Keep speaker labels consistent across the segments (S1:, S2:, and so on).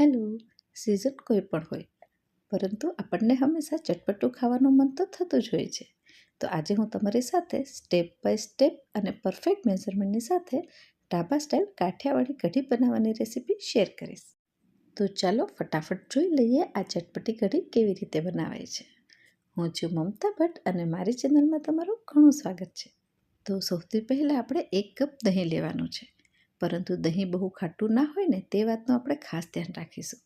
S1: Hello, season કોઈ પણ હોય. પરંતુ આપણને હંમેશા ચટપટું ખાવાનું મન તો થતું જ હોય છે. તો આજે હું તમારી સાથે સ્ટેપ બાય સ્ટેપ અને પરફેક્ટ મેઝરમેન્ટની સાથે ઢાબા સ્ટાઇલ કાઠિયાવાડી કઢી બનાવવાની રેસીપી શેર કરીશ. તો ચાલો ફટાફટ જોઈ લઈએ આ ચટપટી કઢી કેવી રીતે બનાવાય છે. હું છું મમતા ભટ્ટ અને મારી ચેનલમાં તમારું ઘણું સ્વાગત છે. તો સૌથી પહેલાં આપણે એક કપ દહીં લેવાનું છે. પરંતુ દહીં બહુ ખાટું ના હોય ને તે વાતનું આપણે ખાસ ધ્યાન રાખીશું.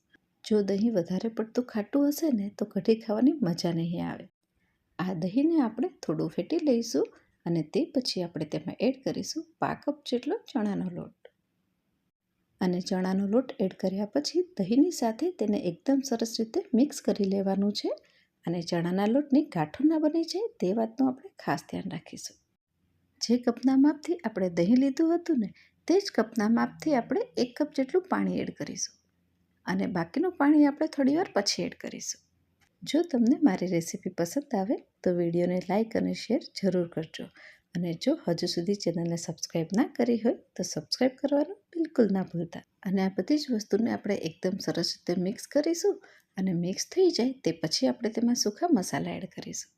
S1: જો દહીં વધારે પડતું ખાટું હશે ને તો કઢી ખાવાની મજા નહીં આવે. આ દહીંને આપણે થોડું ફેટી લઈશું અને તે પછી આપણે તેમાં એડ કરીશું પા કપ જેટલો ચણાનો લોટ. અને ચણાનો લોટ એડ કર્યા પછી દહીંની સાથે તેને એકદમ સરસ રીતે મિક્સ કરી લેવાનું છે અને ચણાના લોટની ગાંઠો ના બની જાય તે વાતનું આપણે ખાસ ધ્યાન રાખીશું. જે કપના માપથી આપણે દહીં લીધું હતું ને તે જ કપના માપથી આપણે એક કપ જેટલું પાણી એડ કરીશું. અને બાકીનું પાણી આપણે થોડીવાર પછી એડ કરીશું. જો તમને મારી રેસીપી પસંદ આવે, તો વિડીયોને લાઇક અને શેર જરૂર કરજો. અને જો હજુ સુધી ચેનલને સબસ્ક્રાઈબ ના કરી હોય, તો સબસ્ક્રાઈબ કરવાનું બિલકુલ ના ભૂલતા. અને આ બધી જ વસ્તુને આપણે એકદમ સરસ રીતે મિક્સ કરીશું અને મિક્સ થઈ જાય તે પછી આપણે તેમાં સૂકા મસાલા એડ કરીશું.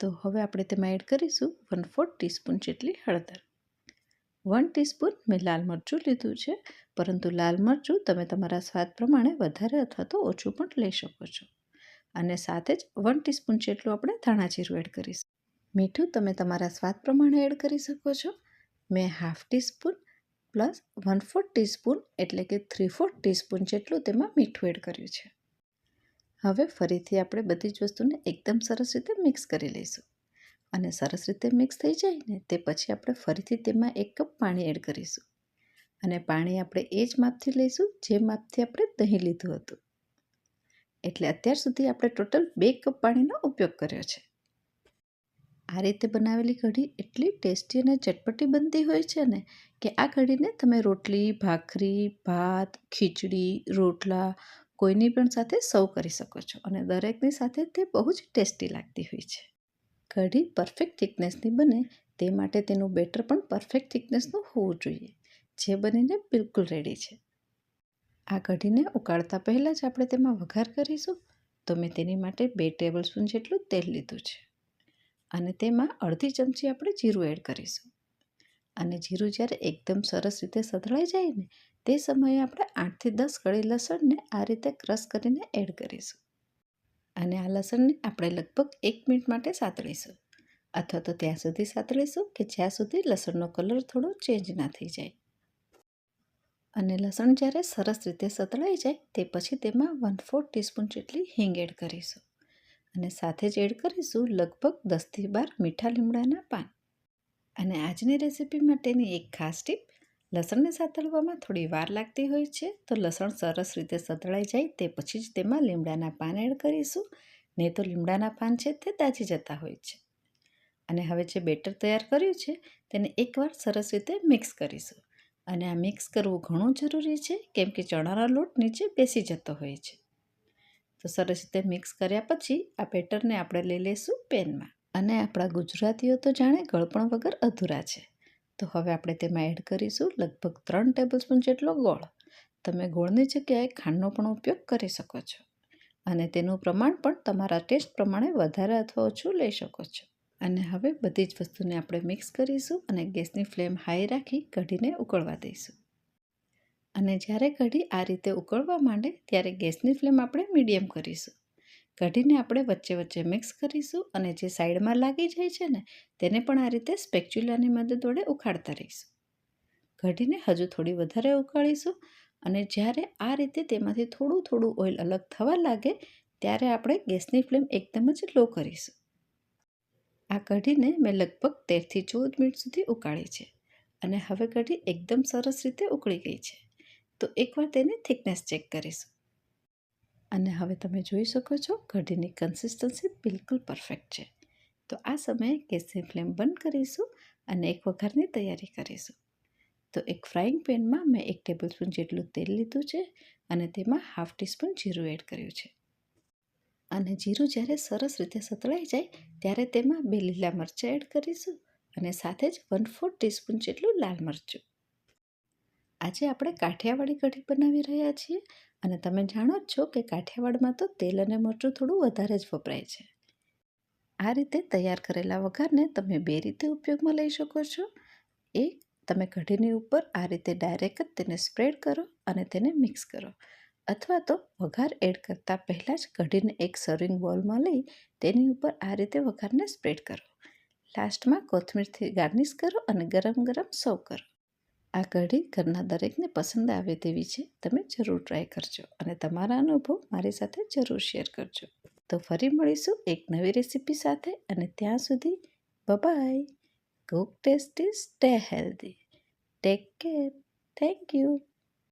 S1: તો હવે આપણે તેમાં એડ કરીશું વન ફોર્થ ટીસ્પૂન જેટલી હળદર. વન ટીસ્પૂન મેં લાલ મરચું લીધું છે. પરંતુ લાલ મરચું તમે તમારા સ્વાદ પ્રમાણે વધારે અથવા તો ઓછું પણ લઈ શકો છો. અને સાથે જ વન ટીસ્પૂન જેટલું આપણે ધાણા જીરું એડ કરીશું. મીઠું તમે તમારા સ્વાદ પ્રમાણે એડ કરી શકો છો. મેં half teaspoon plus one fourth teaspoon એટલે કે થ્રી ફોર્થ ટીસ્પૂન જેટલું તેમાં મીઠું એડ કર્યું છે. હવે ફરીથી આપણે બધી જ વસ્તુને એકદમ સરસ રીતે મિક્સ કરી લઈશું. અને સરસ રીતે મિક્સ થઈ જાય ને, તે પછી આપણે ફરીથી તેમાં એક કપ પાણી એડ કરીશું. અને પાણી આપણે એ જ માપથી લઈશું, જે માપથી આપણે દહીં લીધું હતું. એટલે અત્યાર સુધી આપણે ટોટલ બે કપ પાણીનો ઉપયોગ કર્યો છે. આ રીતે બનાવેલી કઢી એટલી ટેસ્ટી અને ચટપટી બનતી હોય છે ને, કે આ કઢીને તમે રોટલી, ભાખરી, ભાત, ખીચડી, રોટલા, કોઈની પણ સાથે સર્વ કરી શકો છો. અને દરેકની સાથે તે બહુ જ ટેસ્ટી લાગતી હોય છે. કઢી પરફેક્ટ થિકનેસની બને તે માટે તેનું બેટર પણ પરફેક્ટ થિકનેસનું હોવું જોઈએ, જે બનીને બિલકુલ રેડી છે. આ કઢીને ઉકાળતા પહેલાં જ આપણે તેમાં વઘાર કરીશું, તો મેં તેની માટે બે ટેબલ સ્પૂન જેટલું તેલ લીધું છે. અને તેમાં અડધી ચમચી આપણે જીરું એડ કરીશું. અને જીરું જ્યારે એકદમ સરસ રીતે સતળાઈ જાય ને, તે સમયે આપણે આઠથી દસ કળી લસણને આ રીતે ક્રશ કરીને એડ કરીશું. અને આ લસણને આપણે લગભગ એક મિનિટ માટે સાતળીશું. અથવા તો ત્યાં સુધી સાતળીશું કે જ્યાં સુધી લસણનો કલર થોડો ચેન્જ ના થઈ જાય. અને લસણ જ્યારે સરસ રીતે સતળાઈ જાય તે પછી તેમાં વન ફોર્થ ટીસ્પૂન જેટલી હિંગ એડ કરીશું. અને સાથે જ એડ કરીશું લગભગ દસથી બાર મીઠા લીમડાના પાન. અને આજની રેસીપી માટેની એક ખાસ ટીપ લસણને સાતળવામાં થોડી વાર લાગતી હોય છે તો લસણ સરસ રીતે સતળાઈ જાય તે પછી જ તેમાં લીમડાના પાન એડ કરીશું. નહીં તો લીમડાના પાન છે તે દાજી જતા હોય છે. અને હવે જે બેટર તૈયાર કર્યું છે તેને એકવાર સરસ રીતે મિક્સ કરીશું. અને આ મિક્સ કરવું ઘણું જરૂરી છે કેમ કે ચણાનો લોટ નીચે બેસી જતો હોય છે. તો સરસ રીતે મિક્સ કર્યા પછી આ બેટરને આપણે લઈ લઈશું પેનમાં. અને આપણા ગુજરાતીઓ તો જાણે ગળપણ વગર અધૂરા છે. તો હવે આપણે તેમાં એડ કરીશું લગભગ ત્રણ ટેબલસ્પૂન જેટલો ગોળ. તમે ગોળની જગ્યાએ ખાંડનો પણ ઉપયોગ કરી શકો છો. અને તેનું પ્રમાણ પણ તમારા ટેસ્ટ પ્રમાણે વધારે અથવા ઓછું લઈ શકો છો. અને હવે બધી જ વસ્તુને આપણે મિક્સ કરીશું અને ગેસની ફ્લેમ હાઈ રાખી કઢીને ઉકળવા દઈશું. અને જ્યારે કઢી આ રીતે ઉકળવા માંડે ત્યારે ગેસની ફ્લેમ આપણે મીડિયમ કરીશું. કઢીને આપણે વચ્ચે વચ્ચે મિક્સ કરીશું અને જે સાઈડમાં લાગી જાય છે ને, તેને પણ આ રીતે સ્પેક્ચ્યુલાની મદદ વડે ઉખાડતા રહીશું. કઢીને હજુ થોડી વધારે ઉકાળીશું અને જ્યારે આ રીતે તેમાંથી થોડું થોડું ઓઇલ અલગ થવા લાગે, ત્યારે આપણે ગેસની ફ્લેમ એકદમ જ લો કરીશું. આ કઢીને મેં લગભગ તેરથી ચૌદ મિનિટ સુધી ઉકાળી છે અને હવે કઢી એકદમ સરસ રીતે ઉકળી ગઈ છે. તો એકવાર તેની થિકનેસ ચેક કરીશું. અને હવે તમે જોઈ શકો છો કઢીની કન્સિસ્ટન્સી બિલકુલ પરફેક્ટ છે. તો આ સમયે ગેસની ફ્લેમ બંધ કરીશું અને એક વઘારની તૈયારી કરીશું. તો એક ફ્રાઈંગ પેનમાં મેં એક ટેબલ સ્પૂન જેટલું તેલ લીધું છે અને તેમાં હાફ ટીસ્પૂન જીરું એડ કર્યું છે. અને જીરું જ્યારે સરસ રીતે સતળાઈ જાય ત્યારે તેમાં બે લીલા મરચાં એડ કરીશું અને સાથે જ વન ફોર ટીસ્પૂન જેટલું લાલ મરચું. આજે આપણે કાઠિયાવાડી કઢી બનાવી રહ્યા છીએ અને તમે જાણો જ છો કે કાઠિયાવાડમાં તો તેલ અને મરચું થોડું વધારે જ વપરાય છે. આ રીતે તૈયાર કરેલા વઘારને તમે બે રીતે ઉપયોગમાં લઈ શકો છો. એક તમે કઢીની ઉપર આ રીતે ડાયરેક્ટ જ તેને સ્પ્રેડ કરો અને તેને મિક્સ કરો. અથવા તો વઘાર એડ કરતાં પહેલાં જ કઢીને એક સર્વિંગ બોલમાં લઈ તેની ઉપર આ રીતે વઘારને સ્પ્રેડ કરો. લાસ્ટમાં કોથમીરથી ગાર્નિશ કરો અને ગરમ ગરમ સર્વ કરો. આ કઢી ઘરના દરેકને પસંદ આવે તેવી છે. તમે જરૂર ટ્રાય કરજો અને તમારા અનુભવ મારી સાથે જરૂર શેર કરજો. તો ફરી મળીશું એક નવી રેસીપી સાથે અને ત્યાં સુધી bye bye cook tasty stay healthy take care thank you